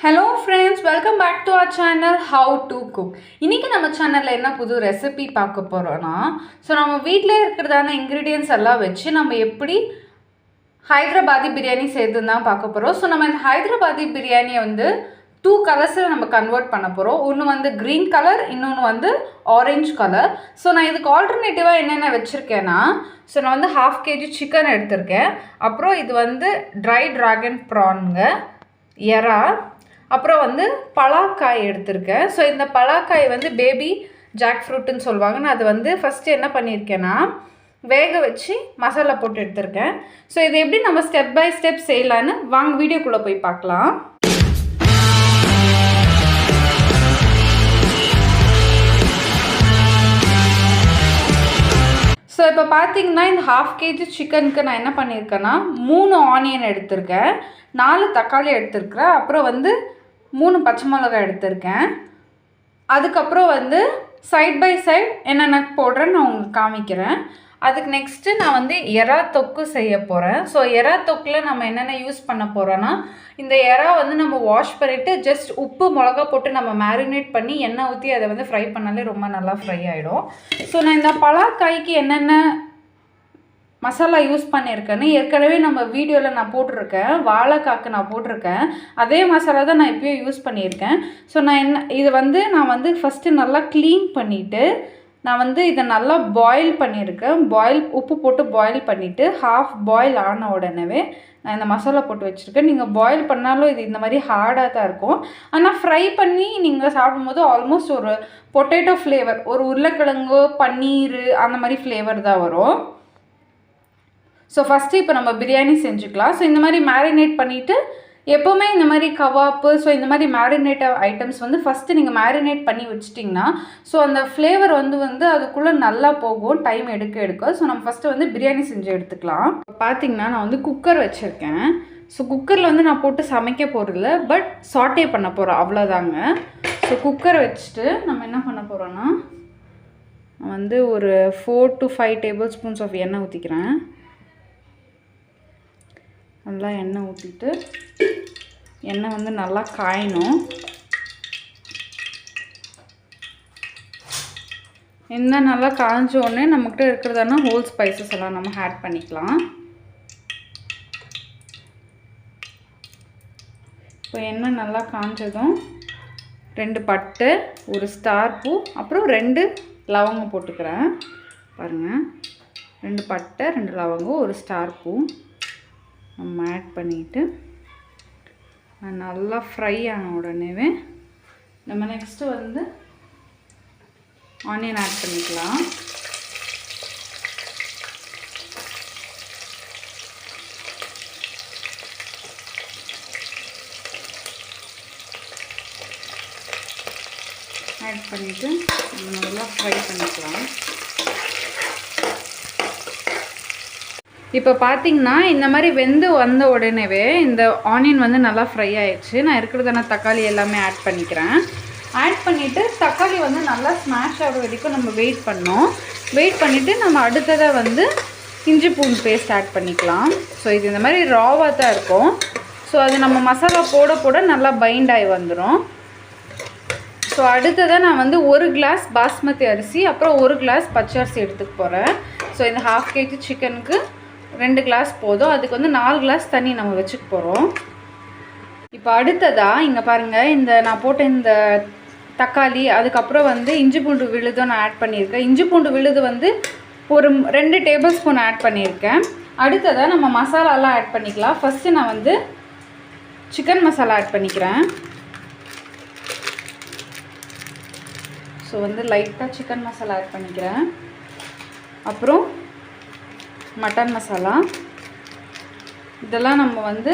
Hello friends welcome back to our channel how to cook இன்றைக்கி நம்ம சேனலில் என்ன புது ரெசிபி பார்க்க போகிறோன்னா ஸோ நம்ம வீட்டில் இருக்கிறதான இன்க்ரீடியன்ஸ் எல்லாம் வச்சு நம்ம எப்படி ஹைதராபாதி பிரியாணி செய்யறதுன்னு தான் பார்க்க போகிறோம் ஸோ நம்ம இந்த ஹைதராபாதி பிரியாணியை வந்து டூ கலர்ஸில் நம்ம கன்வெர்ட் பண்ண போகிறோம் ஒன்று வந்து க்ரீன் கலர் இன்னொன்று வந்து ஆரஞ்சு கலர் ஸோ நான் இதுக்கு ஆல்டர்னேட்டிவாக என்னென்ன வச்சுருக்கேன்னா ஸோ நான் வந்து ஹாஃப் கேஜி சிக்கன் எடுத்திருக்கேன். அப்புறம் இது வந்து ட்ரை ட்ராகன் ப்ரானுங்க எறா அப்புறம் வந்து பலாக்காய் எடுத்திருக்கேன். ஸோ இந்த பலாக்காய் வந்து பேபி ஜாக் ஃப்ரூட்டுன்னு சொல்லுவாங்க. நான் அது வந்து ஃபஸ்ட்டு என்ன பண்ணியிருக்கேன்னா வேக வச்சு மசாலா போட்டு எடுத்திருக்கேன். ஸோ இது எப்படி நம்ம ஸ்டெப் பை ஸ்டெப் செய்யலான்னு வாங்க வீடியோக்குள்ளே போய் பார்க்கலாம். ஸோ இப்போ பார்த்தீங்கன்னா இந்த ஹாஃப் கேஜி சிக்கனுக்கு நான் என்ன பண்ணியிருக்கேன்னா மூணு ஆனியன் எடுத்திருக்கேன். நாலு தக்காளி எடுத்திருக்கிறேன். அப்புறம் வந்து மூணு பச்சை மிளகாய் எடுத்திருக்கேன். அதுக்கப்புறம் வந்து சைட் பை சைட் என்னென்ன போடுறேன்னு நான் உங்களுக்கு காமிக்கிறேன். அதுக்கு நெக்ஸ்ட்டு நான் வந்து எறா தொக்கு செய்ய போகிறேன் ஸோ எறா தொக்கில் நம்ம என்னென்ன யூஸ் பண்ண போகிறோன்னா இந்த எறா வந்து நம்ம வாஷ் பண்ணிவிட்டு ஜஸ்ட் உப்பு மிளகா போட்டு நம்ம மேரினேட் பண்ணி எண்ணெய் ஊற்றி அதை வந்து ஃப்ரை பண்ணாலே ரொம்ப நல்லா ஃப்ரை ஆகிடும் ஸோ நான் இந்த பலாக்காய்க்கு என்னென்ன மசாலா யூஸ் பண்ணியிருக்கேன்னு ஏற்கனவே நம்ம வீடியோவில் நான் போட்டிருக்கேன். வாழைக்காக்கு நான் போட்டிருக்கேன். அதே மசாலா தான் நான் இப்போயும் யூஸ் பண்ணியிருக்கேன். ஸோ நான் என்ன இது வந்து நான் வந்து ஃபஸ்ட்டு நல்லா க்ளீன் பண்ணிவிட்டு நான் வந்து இதை நல்லா பாயில் பண்ணியிருக்கேன். பாயில் உப்பு போட்டு பாயில் பண்ணிவிட்டு ஹாஃப் பாயில் ஆன உடனே நான் இந்த மசாலா போட்டு வச்சுருக்கேன். நீங்கள் பாயில் பண்ணாலும் இது இந்த மாதிரி ஹார்டாக தான் இருக்கும். ஆனால் ஃப்ரை பண்ணி நீங்கள் சாப்பிடும்போது ஆல்மோஸ்ட் ஒரு பொட்டேட்டோ ஃப்ளேவர் ஒரு உருளைக்கிழங்கு பன்னீர் அந்த மாதிரி ஃப்ளேவர் தான் வரும். ஸோ ஃபஸ்ட்டு இப்போ நம்ம பிரியாணி செஞ்சுக்கலாம். ஸோ இந்த மாதிரி மேரினேட் பண்ணிவிட்டு எப்போவுமே இந்த மாதிரி கவாப்பு ஸோ இந்த மாதிரி மேரினேட் ஐட்டம்ஸ் வந்து ஃபஸ்ட்டு நீங்கள் மேரினேட் பண்ணி வச்சிட்டிங்கன்னா ஸோ அந்த ஃப்ளேவர் வந்து வந்து அதுக்குள்ளே நல்லா போகும் டைம் எடுக்க எடுக்க. ஸோ நம்ம ஃபஸ்ட்டு வந்து பிரியாணி செஞ்சு எடுத்துக்கலாம். பார்த்தீங்கன்னா நான் வந்து குக்கர் வச்சுருக்கேன். ஸோ குக்கரில் வந்து நான் போட்டு சமைக்க போகிறதில்ல பட் சாட்டே பண்ண போகிறோம் அவ்வளோதாங்க ஸோ குக்கர் வச்சுட்டு நம்ம என்ன பண்ண போகிறோன்னா வந்து ஒரு four to five tablespoons of எண்ணெய் ஊற்றிக்கிறேன் நல்லா எண்ணெய் ஊற்றிட்டு எண்ணெய் வந்து நல்லா காயணும். எண்ணெய் நல்லா காய்ஞ்ச உடனே நம்மக்கிட்ட இருக்கிறதானா ஹோல் ஸ்பைசஸ் எல்லாம் நம்ம ஆட் பண்ணிக்கலாம். இப்போ எண்ணெய் நல்லா காய்ஞ்சதும் ரெண்டு பட்டு ஒரு ஸ்டார் பூ அப்புறம் ரெண்டு லவங்கம் போட்டுக்கிறேன். பாருங்கள் ரெண்டு பட்டை ரெண்டு லவங்கம் ஒரு ஸ்டார் பூ. நம்ம ஆட் பண்ணிவிட்டு நல்லா ஃப்ரை ஆன உடனே நம்ம நெக்ஸ்ட்டு வந்து ஆனியன் ஆட் பண்ணிக்கலாம். ஆட் பண்ணிவிட்டு நல்லா ஃப்ரை பண்ணிக்கலாம். இப்போ பார்த்தீங்கன்னா இந்த மாதிரி வெந்து வந்த உடனேவே இந்த ஆனியன் வந்து நல்லா ஃப்ரை ஆயிடுச்சு. நான் இருக்கிறதான தக்காளி எல்லாமே ஆட் பண்ணிக்கிறேன். ஆட் பண்ணிவிட்டு தக்காளி வந்து நல்லா ஸ்மாஷ் ஆகிற வரைக்கும் நம்ம வெயிட் பண்ணோம். வெயிட் பண்ணிவிட்டு நம்ம அடுத்ததாக வந்து இஞ்சி பூண்டு பேஸ்ட் ஆட் பண்ணிக்கலாம். ஸோ இது இந்த மாதிரி ராவாக தான் இருக்கும். ஸோ அது நம்ம மசாலா போட போட நல்லா பைண்ட் ஆகி வந்துடும் ஸோ அடுத்ததாக நான் வந்து ஒரு கிளாஸ் பாஸ்மதி அரிசி அப்புறம் ஒரு கிளாஸ் பச்சை அரிசி எடுத்துக்க போகிறேன் ஸோ இந்த ஹாஃப் கேஜி சிக்கனுக்கு ரெண்டு கிளாஸ் போதும். அதுக்கு வந்து நாலு கிளாஸ் தண்ணி நம்ம வச்சுக்க போகிறோம் இப்போ அடுத்ததாக இங்கே பாருங்கள் இந்த நான் போட்ட இந்த தக்காளி அதுக்கப்புறம் வந்து இஞ்சி பூண்டு விழுதும் நான் ஆட் பண்ணியிருக்கேன். இஞ்சி பூண்டு விழுது வந்து ஒரு ரெண்டு டேபிள் ஸ்பூன் ஆட் பண்ணியிருக்கேன். அடுத்ததாக நம்ம மசாலாலாம் ஆட் பண்ணிக்கலாம். ஃபஸ்ட்டு நான் வந்து சிக்கன் மசாலா ஆட் பண்ணிக்கிறேன். ஸோ வந்து லைட்டாக சிக்கன் மசாலா ஆட் பண்ணிக்கிறேன். அப்புறம் மட்டன் மசாலா. இதெல்லாம் நம்ம வந்து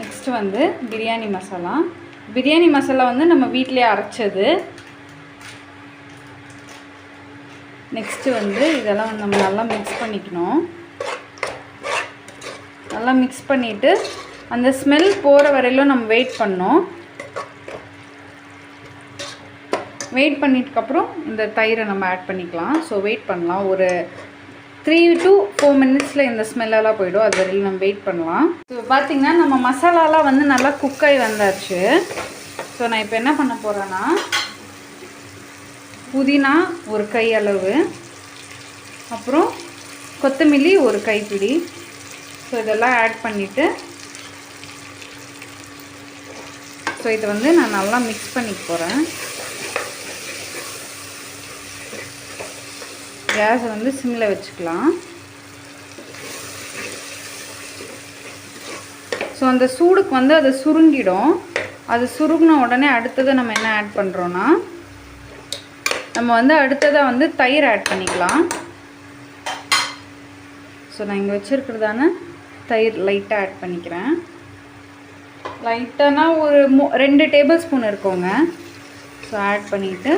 நெக்ஸ்ட்டு வந்து பிரியாணி மசாலா. பிரியாணி மசாலா வந்து நம்ம வீட்டிலே அரைச்சது. நெக்ஸ்ட்டு வந்து இதெல்லாம் நம்ம நல்லா மிக்ஸ் பண்ணிக்கணும். நல்லா மிக்ஸ் பண்ணிவிட்டு அந்த ஸ்மெல் போகிற வரையிலும் நம்ம வெயிட் பண்ணோம் வெயிட் பண்ணிட்டுக்கப்புறம் இந்த தயிரை நம்ம ஆட் பண்ணிக்கலாம். ஸோ வெயிட் பண்ணலாம். ஒரு த்ரீ டு ஃபோர் மினிட்ஸில் இந்த ஸ்மெல்லெல்லாம் போயிடும். அது வரையில் நம்ம வெயிட் பண்ணலாம். ஸோ பார்த்திங்கன்னா நம்ம மசாலாலாம் வந்து நல்லா குக் ஆகி வந்தாச்சு. ஸோ நான் இப்போ என்ன பண்ண போகிறேன்னா புதினா ஒரு கை அளவு அப்புறம் கொத்தமல்லி ஒரு கைப்பிடி. ஸோ இதெல்லாம் ஆட் பண்ணிவிட்டு ஸோ இதை வந்து நான் நல்லா மிக்ஸ் பண்ணிக்க போகிறேன் கேஸை வந்து சிம்மில் வச்சுக்கலாம். ஸோ அந்த சூடுக்கு வந்து அது சுருங்கிடும். அது சுருங்கின உடனே அடுத்தது நம்ம என்ன ஆட் பண்ணுறோன்னா நம்ம வந்து அடுத்ததாக வந்து தயிர் ஆட் பண்ணிக்கலாம். ஸோ நான் இங்கே வச்சுருக்கிறதான தயிர் லைட்டாக ஆட் பண்ணிக்கிறேன். லைட்டானா ஒரு மூ ரெண்டு டேபிள் ஸ்பூன் இருக்கோங்க. ஸோ ஆட் பண்ணிவிட்டு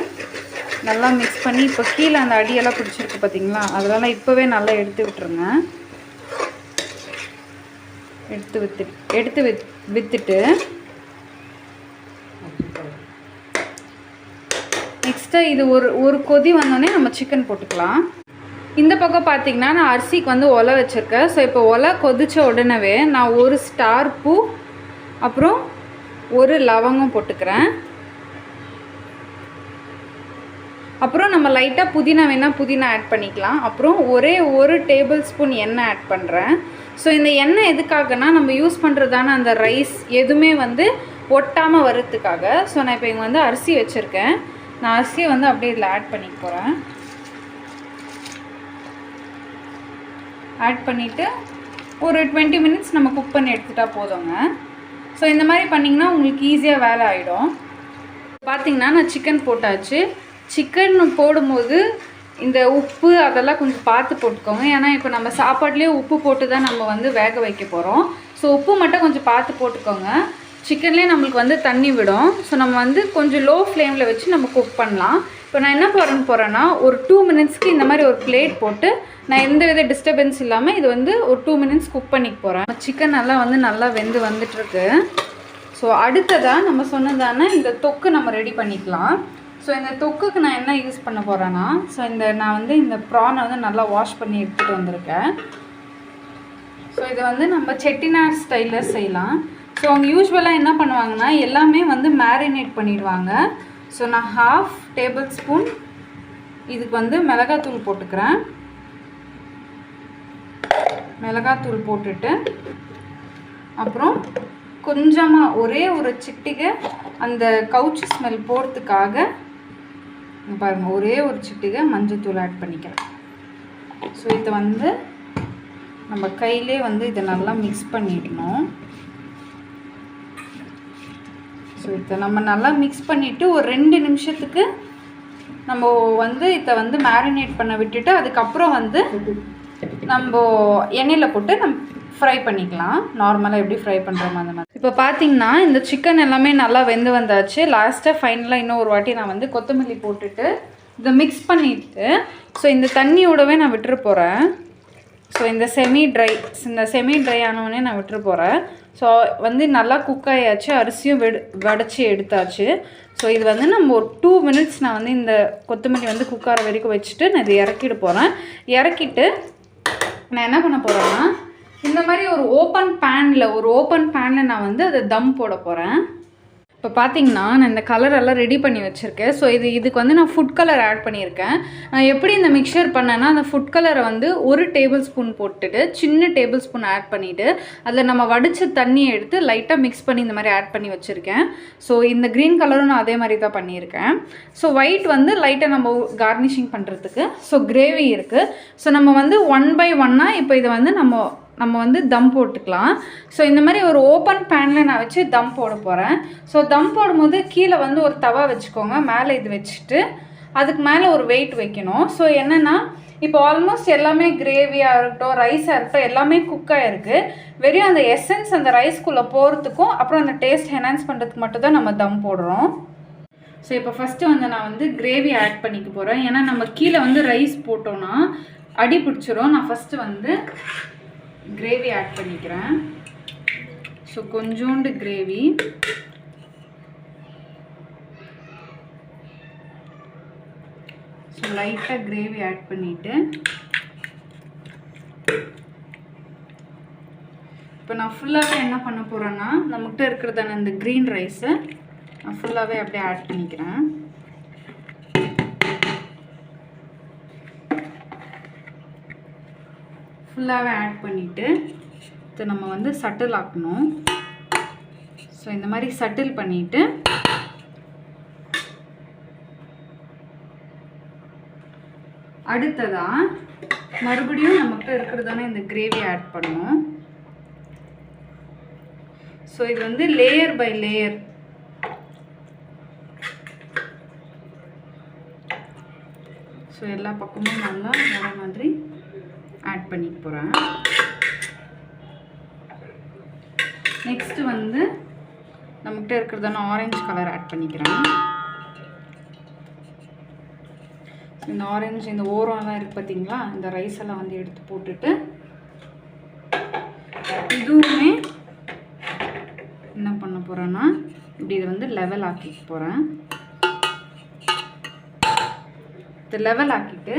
நல்லா மிக்ஸ் பண்ணி இப்போ கீழே அந்த அடியெல்லாம் பிடிச்சிருக்கு பார்த்தீங்களா அதெல்லாம் இப்போவே நல்லா எடுத்து விட்டுருங்க. எடுத்து வித்து எடுத்து வித் விற்றுட்டு நெக்ஸ்ட்டு இது ஒரு ஒரு கொதி வந்தோடனே நம்ம சிக்கன் போட்டுக்கலாம். இந்த பக்கம் பார்த்தீங்கன்னா நான் அரிசிக்கு வந்து ஒலை வச்சுருக்கேன். ஸோ இப்போ ஒலை கொதித்த உடனே நான் ஒரு ஸ்டார் பூ அப்புறம் ஒரு லவங்கம் போட்டுக்கிறேன். அப்புறம் நம்ம லைட்டாக புதினா வேணால் புதினா ஆட் பண்ணிக்கலாம். அப்புறம் ஒரே ஒரு டேபிள் ஸ்பூன் எண்ணெய் ஆட் பண்ணுறேன் ஸோ இந்த எண்ணெய் எதுக்காகனா நம்ம யூஸ் பண்ணுறதான அந்த ரைஸ் எதுவுமே வந்து ஒட்டாமல் வர்றதுக்காக. ஸோ நான் இப்போ இங்கே வந்து அரிசி வச்சுருக்கேன். நான் அரிசியை வந்து அப்படியே இதில் ஆட் பண்ணிக்க போகிறேன் ஆட் பண்ணிவிட்டு ஒரு டுவெண்ட்டி மினிட்ஸ் நம்ம குக் பண்ணி எடுத்துட்டா போதுங்க. ஸோ இந்த மாதிரி பண்ணிங்கன்னா உங்களுக்கு ஈஸியாக வேலை ஆகிடும் பார்த்தீங்கன்னா நான் சிக்கன் போட்டாச்சு. சிக்கன் போடும்போது இந்த உப்பு அதெல்லாம் கொஞ்சம் பார்த்து போட்டுக்கோங்க. ஏன்னா இப்போ நம்ம சாப்பாட்லேயே உப்பு போட்டு தான் நம்ம வந்து வேக வைக்க போகிறோம் ஸோ உப்பு மட்டும் கொஞ்சம் பார்த்து போட்டுக்கோங்க. சிக்கன்லேயே நம்மளுக்கு வந்து தண்ணி விடும். ஸோ நம்ம வந்து கொஞ்சம் லோ ஃப்ளேமில் வச்சு நம்ம குக் பண்ணலாம். இப்போ நான் என்ன போகிறேன்னு போகிறேன்னா ஒரு டூ மினிட்ஸ்க்கு இந்த மாதிரி ஒரு பிளேட் போட்டு நான் எந்த வித டிஸ்டர்பன்ஸ் இல்லாமல் இது வந்து ஒரு டூ மினிட்ஸ் குக் பண்ணிக்க போகிறேன் சிக்கன் நல்லா வந்து நல்லா வெந்து வந்துட்டுருக்கு ஸோ அடுத்ததாக நம்ம சொன்னதான இந்த தொக்கு நம்ம ரெடி பண்ணிக்கலாம். ஸோ இந்த தொக்குக்கு நான் என்ன யூஸ் பண்ண போகிறேன்னா ஸோ இந்த நான் வந்து இந்த ப்ரானை வந்து நல்லா வாஷ் பண்ணி எடுத்துகிட்டு வந்திருக்கேன். ஸோ இது வந்து நம்ம செட்டிநாட் ஸ்டைலில் செய்யலாம். ஸோ அவங்க யூஸ்வலாக என்ன பண்ணுவாங்கன்னா எல்லாமே வந்து மேரினேட் பண்ணிடுவாங்க. ஸோ நான் ஹாஃப் டேபிள் ஸ்பூன் இதுக்கு வந்து மிளகாத்தூள் போட்டுக்கிறேன். மிளகாத்தூள் போட்டுட்டு அப்புறம் கொஞ்சமாக ஒரே ஒரு சிட்டிகை அந்த கவுச்சி ஸ்மெல் போகிறதுக்காக பாருங்கள் ஒரே ஒரு சிட்டிகை மஞ்சத்தூள் ஆட் பண்ணிக்கிறேன் ஸோ இதை வந்து நம்ம கையிலே வந்து இதை நல்லா மிக்ஸ் பண்ணிடணும். ஸோ இதை நம்ம நல்லா மிக்ஸ் பண்ணிவிட்டு ஒரு ரெண்டு நிமிஷத்துக்கு நம்ம வந்து இதை வந்து மேரினேட் பண்ண விட்டுட்டு அதுக்கப்புறம் வந்து நம்ம எண்ணெயில் போட்டு நம்ம ஃப்ரை பண்ணிக்கலாம். நார்மலாக எப்படி ஃப்ரை பண்ணுறோமோ அந்த மாதிரி. இப்போ பார்த்தீங்கன்னா இந்த சிக்கன் எல்லாமே நல்லா வெந்து வந்தாச்சு. லாஸ்ட்டாக ஃபைனலாக இன்னும் ஒரு வாட்டி நான் வந்து கொத்தமல்லி போட்டுட்டு இதை மிக்ஸ் பண்ணிவிட்டு ஸோ இந்த தண்ணியோடவே நான் விட்டுரு போகிறேன் ஸோ இந்த செமி ட்ரை இந்த செமி ட்ரை ஆனவொடனே நான் விட்டுரு போகிறேன் ஸோ வந்து நல்லா குக் ஆகியாச்சு அரிசியும் வெடு வடைச்சி எடுத்தாச்சு. ஸோ இது வந்து நம்ம ஒரு டூ மினிட்ஸ் நான் வந்து இந்த கொத்தமல்லி வந்து குக்கார வரைக்கும் வச்சுட்டு நான் இதை இறக்கிட்டு போகிறேன் இறக்கிட்டு நான் என்ன பண்ண போகிறேன்னா இந்த மாதிரி ஒரு ஓப்பன் பேனில் ஒரு ஓப்பன் பேனில் நான் வந்து அதை தம் போட போகிறேன் இப்போ பார்த்தீங்கன்னா நான் இந்த கலர் எல்லாம் ரெடி பண்ணி வச்சுருக்கேன். ஸோ இது இதுக்கு வந்து நான் ஃபுட் கலர் ஆட் பண்ணியிருக்கேன். நான் எப்படி இந்த மிக்சர் பண்ணேன்னா அந்த ஃபுட் கலரை வந்து ஒரு டேபிள் ஸ்பூன் போட்டுட்டு சின்ன டேபிள் ஸ்பூன் ஆட் பண்ணிவிட்டு அதில் நம்ம வடித்த தண்ணியை எடுத்து லைட்டாக மிக்ஸ் பண்ணி இந்த மாதிரி ஆட் பண்ணி வச்சுருக்கேன். ஸோ இந்த க்ரீன் கலரும் நான் அதே மாதிரி தான் பண்ணியிருக்கேன். ஸோ ஒயிட் வந்து லைட்டாக நம்ம கார்னிஷிங் பண்ணுறதுக்கு ஸோ கிரேவி இருக்குது ஸோ நம்ம வந்து ஒன் பை ஒன்னாக இப்போ இதை வந்து நம்ம நம்ம வந்து தம் போட்டுக்கலாம். ஸோ இந்த மாதிரி ஒரு ஓப்பன் பேனில் நான் வச்சு தம் போட போகிறேன் ஸோ தம் போடும்போது கீழே வந்து ஒரு தவா வச்சுக்கோங்க. மேலே இது வச்சுட்டு அதுக்கு மேலே ஒரு வெயிட் வைக்கணும். ஸோ என்னென்னா இப்போ ஆல்மோஸ்ட் எல்லாமே கிரேவியாக இருக்கட்டும் ரைஸாக இருக்கட்டும் எல்லாமே குக்காக இருக்குது வெறும் அந்த எசன்ஸ் அந்த ரைஸ்குள்ளே போகிறதுக்கும் அப்புறம் அந்த டேஸ்ட் என்ஹான்ஸ் பண்ணுறதுக்கு மட்டும் தான் நம்ம தம் போடுறோம். ஸோ இப்போ ஃபஸ்ட்டு வந்து நான் வந்து கிரேவி ஆட் பண்ணிக்க போகிறேன் ஏன்னா நம்ம கீழே வந்து ரைஸ் போட்டோன்னா அடி பிடிச்சிரும். நான் ஃபஸ்ட்டு வந்து கிரேவி ஆட் பண்ணிக்கிறேன். ஸோ கொஞ்சோண்டு கிரேவி ஸோ லைட்டாக கிரேவி ஆட் பண்ணிவிட்டு இப்போ நான் ஃபுல்லாகவே என்ன பண்ண போகிறேன்னா நம்மகிட்ட இருக்கிறதான இந்த க்ரீன் ரைஸை நான் ஃபுல்லாகவே அப்படியே ஆட் பண்ணிக்கிறேன். ஃபுல்லாகவே ஆட் பண்ணிவிட்டு இதை நம்ம வந்து சட்டில் ஆக்கணும். ஸோ இந்த மாதிரி சட்டில் பண்ணிவிட்டு அடுத்ததாக மறுபடியும் நம்மகிட்ட இருக்கிறதான இந்த கிரேவி ஆட் பண்ணணும். ஸோ இது வந்து லேயர் பை லேயர் ஸோ எல்லா பக்கமும் நல்லா வர மாதிரி ஆட் பண்ணிக்க போகிறேன் நெக்ஸ்ட்டு வந்து நம்மகிட்ட இருக்கிறதான ஆரஞ்சு கலர் ஆட் பண்ணிக்கிறேன். இந்த ஆரஞ்சு இந்த ஓரம்லாம் இருக்குது பார்த்தீங்களா இந்த ரைஸ் எல்லாம் வந்து எடுத்து போட்டுட்டு இதுவுமே என்ன பண்ண போகிறேன்னா இப்படி இதை வந்து லெவல் ஆக்கிக்க போகிறேன் இது லெவல் ஆக்கிட்டு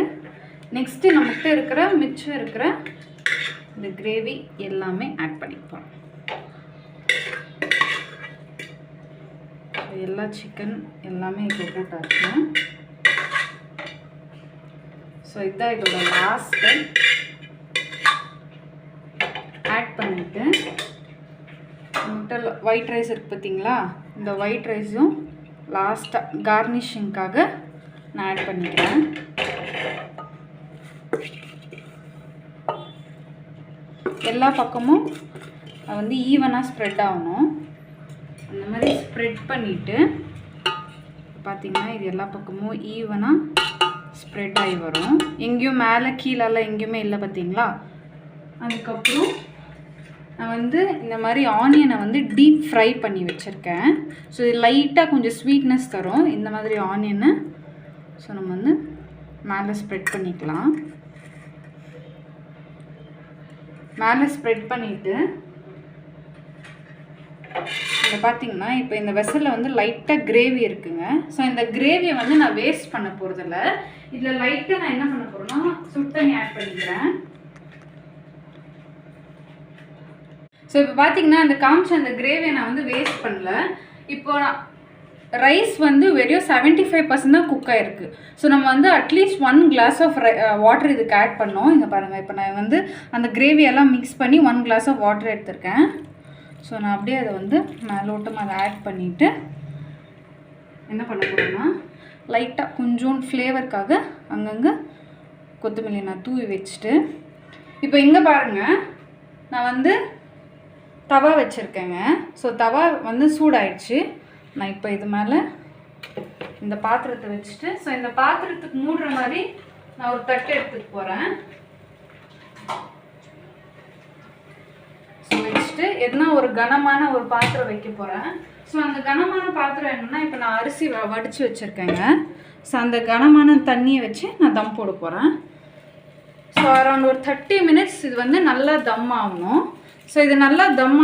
நெக்ஸ்ட்டு நம்மகிட்ட இருக்கிற மிச்சம் இருக்கிற இந்த கிரேவி எல்லாமே ஆட் பண்ணிப்போம். எல்லா சிக்கன் எல்லாமே இப்போ போட்டாச்சு ஸோ இதுதான் இதோட லாஸ்ட்டு ஆட் பண்ணிவிட்டு நம்மகிட்ட ஒயிட் ரைஸ் இருக்குது பார்த்தீங்களா இந்த ஒயிட் ரைஸும் லாஸ்ட்டாக கார்னிஷிங்காக நான் ஆட் பண்ணிக்கிறேன். எல்லா பக்கமும் வந்து ஈவனாக ஸ்ப்ரெட் ஆகணும். அந்த மாதிரி ஸ்ப்ரெட் பண்ணிவிட்டு பார்த்தீங்கன்னா இது எல்லா பக்கமும் ஈவனாக ஸ்ப்ரெட் ஆகி வரும். எங்கேயும் மேலே கீழெல்லாம் எங்கேயுமே இல்லை பார்த்தீங்களா அதுக்கப்புறம் நான் வந்து இந்த மாதிரி ஆனியனை வந்து டீப் ஃப்ரை பண்ணி வச்சுருக்கேன். ஸோ இது லைட்டாக கொஞ்சம் ஸ்வீட்னஸ் தரும். இந்த மாதிரி ஆனியனை ஸோ நம்ம வந்து மேலே ஸ்ப்ரெட் பண்ணிக்கலாம். மேலே ஸ்ப்ரெட் பண்ணிவிட்டு இங்கே பார்த்தீங்கன்னா இப்போ இந்த வெசலில் வந்து லைட்டாக கிரேவி இருக்குங்க. ஸோ இந்த கிரேவியை வந்து நான் வேஸ்ட் பண்ண போகிறதில்ல இதில் லைட்டாக நான் என்ன பண்ண போகிறேன்னா சுட்டணி ஆட் பண்ணிக்கிறேன். ஸோ இப்போ பார்த்தீங்கன்னா அந்த காமிச்ச அந்த கிரேவியை நான் வந்து வேஸ்ட் பண்ணல. இப்போ ரைஸ் வந்து வெறும் செவன்ட்டி ஃபைவ் பர்சன்ட் தான் குக் ஆகிருக்கு ஸோ நம்ம வந்து at least one glass of water இதுக்கு ஆட் பண்ணோம். இங்கே பாருங்கள் இப்போ நான் வந்து அந்த கிரேவியெல்லாம் மிக்ஸ் பண்ணி ஒன் கிளாஸ் ஆஃப் வாட்டர் எடுத்திருக்கேன். ஸோ நான் அப்படியே அதை வந்து மேலோட்டமாக அதை ஆட் பண்ணிவிட்டு என்ன பண்ண போகிறேன்னா லைட்டாக கொஞ்சோண்டு ஃப்ளேவருக்காக அங்கங்கே கொத்தமல்லி நான் தூவி வச்சுட்டு இப்போ இங்கே பாருங்கள் நான் வந்து தவா வச்சுருக்கேங்க. ஸோ தவா வந்து சூடாயிடுச்சு. நான் இப்போ இது மேலே இந்த பாத்திரத்தை வச்சுட்டு ஸோ இந்த பாத்திரத்துக்கு மூடுற மாதிரி நான் ஒரு தட்டு எடுத்துட்டு போகிறேன் ஸோ வச்சுட்டு எதுனா ஒரு கனமான ஒரு பாத்திரம் வைக்க போகிறேன் ஸோ அந்த கனமான பாத்திரம் என்னென்னா இப்போ நான் அரிசி வ வடித்து வச்சுருக்கேங்க. ஸோ அந்த கனமான தண்ணியை வச்சு நான் தம் போட போகிறேன் ஸோ அரௌண்ட் ஒரு தேர்ட்டி மினிட்ஸ் இது வந்து நல்லா தம் ஆகணும். ஸோ இது நல்லா தம்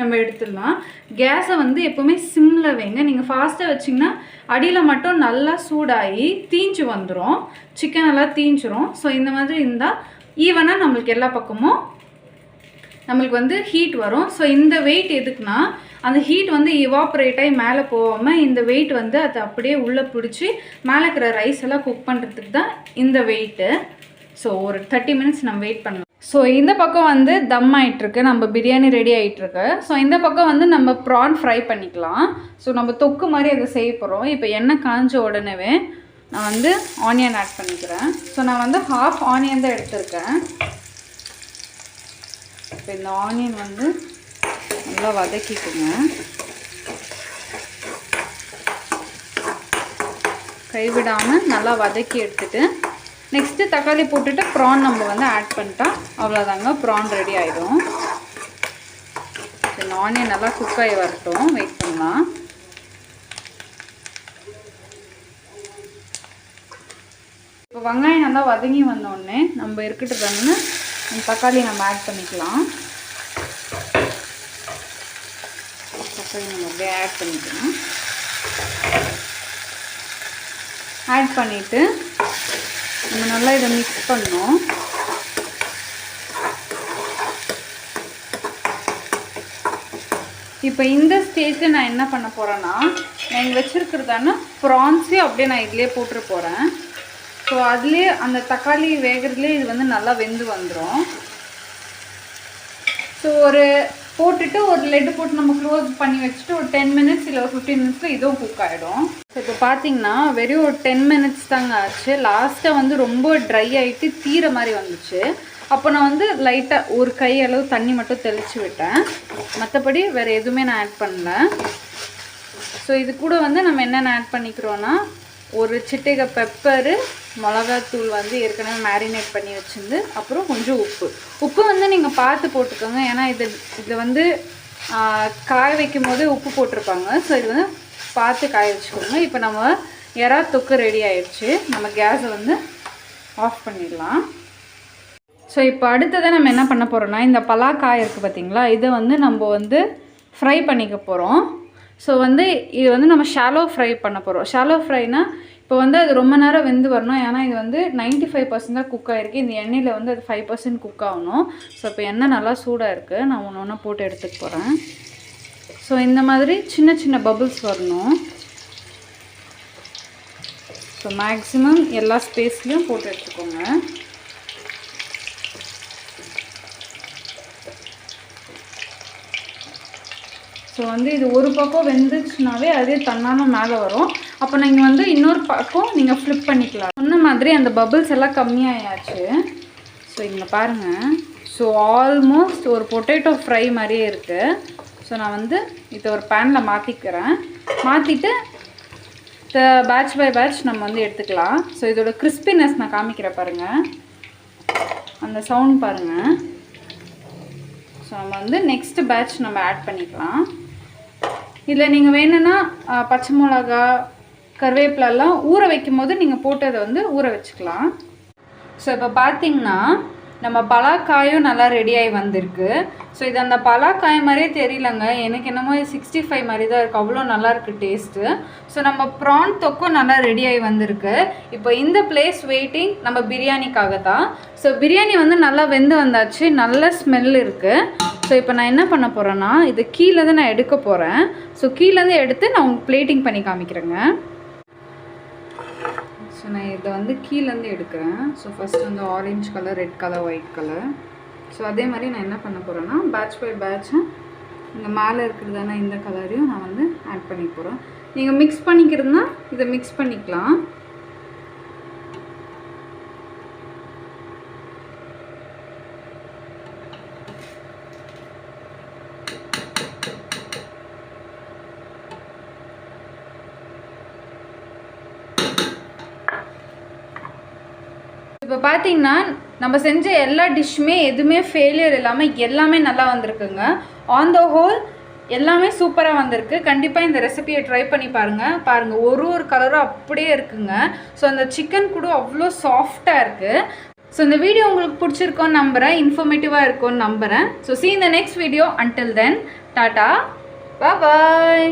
நம்ம எடுத்துடலாம். கேஸை வந்து எப்போவுமே சிம்மில் வைங்க. நீங்கள் ஃபாஸ்ட்டாக வச்சிங்கன்னா அடியில் மட்டும் நல்லா சூடாகி தீஞ்சு வந்துடும் சிக்கன் எல்லாம் தீஞ்சிரும். ஸோ இந்த மாதிரி இருந்தால் ஈவனாக நம்மளுக்கு எல்லா பக்கமும் நம்மளுக்கு வந்து ஹீட் வரும். ஸோ இந்த வெயிட் எதுக்குன்னா அந்த ஹீட் வந்து இவாப்ரேட் ஆகி மேலே போகாமல் இந்த வெயிட் வந்து அதை அப்படியே உள்ளே பிடிச்சி மேலே இருக்கிற ரைஸ் எல்லாம் குக் பண்ணுறதுக்கு தான் இந்த வெயிட்டு ஸோ ஒரு தேர்ட்டி மினிட்ஸ் நம்ம வெயிட் பண்ணலாம். ஸோ இந்த பக்கம் வந்து தம் ஆகிட்டுருக்கு நம்ம பிரியாணி ரெடி ஆகிட்டுருக்கு ஸோ இந்த பக்கம் வந்து நம்ம ப்ரான் ஃப்ரை பண்ணிக்கலாம். ஸோ நம்ம தொக்கு மாதிரி அதை செய்ய போகிறோம் இப்போ எண்ணெய் காஞ்ச உடனேவே நான் வந்து ஆனியன் ஆட் பண்ணிக்கிறேன். ஸோ நான் வந்து ஹாஃப் ஆனியன் தான் எடுத்திருக்கேன். இப்போ இந்த ஆனியன் வந்து நல்லா வதக்கிக்குங்க. கைவிடாமல் நல்லா வதக்கி எடுத்துட்டு நெக்ஸ்ட்டு தக்காளி போட்டுட்டு ப்ரான் நம்ம வந்து ஆட் பண்ணிட்டா அவ்வளோதாங்க ப்ரான் ரெடி ஆகிடும் இந்த ஆனியன் நல்லா குக் ஆகி வரட்டும். வெயிட் பண்ணலாம். இப்போ வெங்காயம் நல்லா வதங்கி வந்தோடனே நம்ம இருக்கட்டுதான்னு தக்காளி நம்ம ஆட் பண்ணிக்கலாம். தக்காளி நம்ம அப்படியே ஆட் பண்ணிக்கலாம். ஆட் பண்ணிவிட்டு நம்ம நல்லா இதை மிக்ஸ் பண்ணோம். இப்போ இந்த ஸ்டேஜில் நான் என்ன பண்ண போகிறேன்னா நான் இங்கே வச்சுருக்கிறதான ப்ரான்ஸே அப்படியே நான் இதிலே போட்டுற போகிறேன் ஸோ அதுலேயே அந்த தக்காளி வேகிறதுலேயே இது வந்து நல்லா வெந்து வந்துடும் ஸோ ஒரு போட்டுட்டு ஒரு லெட்டு போட்டு நம்ம க்ளோஸ் பண்ணி வச்சுட்டு ஒரு டென் மினிட்ஸ் இல்லை ஒரு ஃபிஃப்டீன் மினிட்ஸில் இதுவும் குக் ஆகிடும் ஸோ இப்போ பார்த்தீங்கன்னா வெறும் ஒரு டென் மினிட்ஸ் தாங்க ஆச்சு. லாஸ்ட்டாக வந்து ரொம்ப ட்ரை ஆகிட்டு தீர மாதிரி வந்துச்சு. அப்போ நான் வந்து லைட்டாக ஒரு கை அளவு தண்ணி மட்டும் தெளித்து விட்டேன். மற்றபடி வேறு எதுவுமே நான் ஆட் பண்ணல. ஸோ இது கூட வந்து நம்ம என்னென்ன ஆட் பண்ணிக்கிறோன்னா ஒரு சிட்டிகை பெப்பரு மிளகாத்தூள் வந்து ஏற்கனவே மேரினேட் பண்ணி வச்சுருந்து அப்புறம் கொஞ்சம் உப்பு. உப்பு வந்து நீங்கள் பார்த்து போட்டுக்கோங்க. ஏன்னா இது இது வந்து காய வைக்கும் போதே உப்பு போட்டிருப்பாங்க. ஸோ இது வந்து பார்த்து காய வச்சுக்கோங்க. இப்போ நம்ம எறா தொக்கு ரெடி ஆயிடுச்சு. நம்ம கேஸை வந்து ஆஃப் பண்ணிடலாம். ஸோ இப்போ அடுத்ததாக நம்ம என்ன பண்ண போகிறோம்னா இந்த பலாக்காய் இருக்குது பார்த்தீங்களா? இதை வந்து நம்ம வந்து ஃப்ரை பண்ணிக்க போகிறோம் ஸோ வந்து இது வந்து நம்ம ஷாலோ ஃப்ரை பண்ண போகிறோம் ஷாலோ ஃப்ரைனா இப்போ வந்து அது ரொம்ப நேரம் வெந்து வரணும். ஏன்னா இது வந்து 95% ஃபைவ் பர்சன்ட் தான் குக் ஆகிருக்கு இந்த எண்ணெயில் வந்து அது ஃபைவ் பர்சன்ட் குக் ஆகணும். ஸோ இப்போ எண்ணெய் நல்லா சூடாக இருக்குது நான் ஒன்று ஒன்றா போட்டு எடுத்துக்க போகிறேன் ஸோ இந்த மாதிரி சின்ன சின்ன பபுள்ஸ் வரணும். ஸோ மேக்ஸிமம் எல்லா ஸ்பேஸ்லேயும் போட்டு எடுத்துக்கோங்க. ஸோ வந்து இது ஒரு பக்கம் வெந்துச்சுனாவே அதே தன்னான மேலே வரும். அப்போ நீங்கள் வந்து இன்னொரு பக்கம் நீங்கள் ஃப்ளிப் பண்ணிக்கலாம். சொன்ன மாதிரி அந்த பபுள்ஸ் எல்லாம் கம்மியாயாச்சு. ஸோ இங்கே பாருங்கள் ஸோ ஆல்மோஸ்ட் ஒரு பொட்டேட்டோ ஃப்ரை மாதிரியே இருக்குது ஸோ நான் வந்து இதை ஒரு பேனில் மாற்றிக்கிறேன் மாற்றிட்டு பேட்ச் பை பேட்ச் நம்ம வந்து எடுத்துக்கலாம். ஸோ இதோட கிறிஸ்பினஸ் நான் காமிக்கிறேன் பாருங்கள் அந்த சவுண்ட் பாருங்கள் ஸோ நம்ம வந்து நெக்ஸ்ட் பேட்ச் நம்ம ஆட் பண்ணிக்கலாம். இதில் நீங்கள் வேணும்னா பச்சை மிளகா கருவேப்பிலெல்லாம் ஊற வைக்கும் போது நீங்கள் போட்டதை வந்து ஊற வச்சுக்கலாம். ஸோ இப்போ பார்த்தீங்கன்னா நம்ம பலாக்காயும் நல்லா ரெடியாகி வந்திருக்கு. ஸோ இது அந்த பலாக்காய் மாதிரியே தெரியலங்க. எனக்கு என்னமோ சிக்ஸ்டி ஃபைவ் மாதிரி தான் இருக்குது அவ்வளோ நல்லாயிருக்கு டேஸ்ட்டு ஸோ நம்ம ப்ரான் தொக்கும் நல்லா ரெடியாகி வந்திருக்கு. இப்போ இந்த பிளேஸ் வெயிட்டிங் நம்ம பிரியாணிக்காக தான் ஸோ பிரியாணி வந்து நல்லா வெந்து வந்தாச்சு. நல்ல ஸ்மெல் இருக்குது ஸோ இப்போ நான் என்ன பண்ண போகிறேன்னா இது கீழேருந்து நான் எடுக்க போகிறேன் ஸோ கீழேருந்து எடுத்து நான் உங்களுக்கு பிளேட்டிங் பண்ணி காமிக்கிறேங்க. ஸோ நான் இதை வந்து கீழேருந்து எடுக்கிறேன். ஸோ ஃபஸ்ட் வந்து orange colour red colour white colour so அதே மாதிரி நான் என்ன பண்ண போகிறேன்னா பேட்ச் பை பேட்சை இந்த மேலே இருக்கிறதான இந்த கலரையும் நான் வந்து ஆட் பண்ணி போகிறேன் நீங்கள் மிக்ஸ் பண்ணிக்கிறதுனா இதை மிக்ஸ் பண்ணிக்கலாம். பார்த்தீங்கன்னா நம்ம செஞ்ச எல்லா டிஷ்ஷுமே எதுவுமே ஃபெயிலியர் இல்லாமல் எல்லாமே நல்லா வந்திருக்குங்க. ஆன் த ஹோல் எல்லாமே சூப்பராக வந்திருக்கு. கண்டிப்பாக இந்த ரெசிபியை ட்ரை பண்ணி பாருங்கள் பாருங்கள் ஒரு ஒரு கலரும் அப்படியே இருக்குங்க. ஸோ அந்த சிக்கன் கூட அவ்வளோ சாஃப்டாக இருக்குது ஸோ இந்த வீடியோ உங்களுக்கு பிடிச்சிருக்கோன்னு நம்புகிறேன் இன்ஃபர்மேட்டிவாக இருக்கும்னு நம்புகிறேன் ஸோ சி இந்த next video until then tata bye